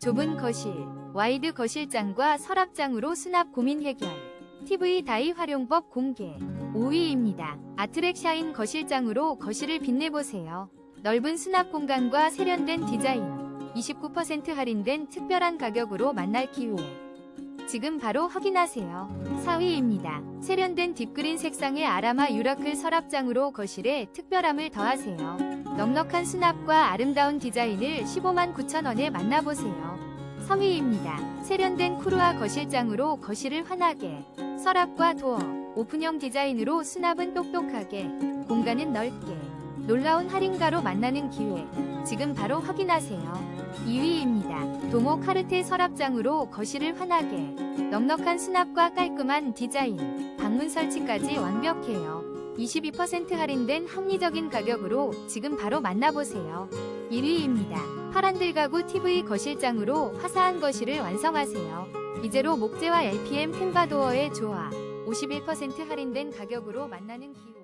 좁은 거실, 와이드 거실장과 서랍장으로 수납 고민 해결. TV 다이 활용법 공개. 5위입니다. 아트렉 샤인 거실장으로 거실을 빛내보세요. 넓은 수납 공간과 세련된 디자인. 29% 할인된 특별한 가격으로 만날 기회. 지금 바로 확인하세요. 4위입니다. 세련된 딥그린 색상의 아라마 유라클 서랍장으로 거실에 특별함을 더하세요. 넉넉한 수납과 아름다운 디자인을 15만 9천 원에 만나보세요. 3위입니다. 세련된 쿠르아 거실장으로 거실을 환하게 서랍과 도어, 오픈형 디자인으로 수납은 똑똑하게 공간은 넓게 놀라운 할인가로 만나는 기회 지금 바로 확인하세요. 2위입니다. 도모 카르테 서랍장으로 거실을 환하게 넉넉한 수납과 깔끔한 디자인 방문 설치까지 완벽해요. 22% 할인된 합리적인 가격으로 지금 바로 만나보세요. 1위입니다. 파란들 가구 TV 거실장으로 화사한 거실을 완성하세요. 이제로 목재와 LPM 펜바도어의 조화 51% 할인된 가격으로 만나는 기회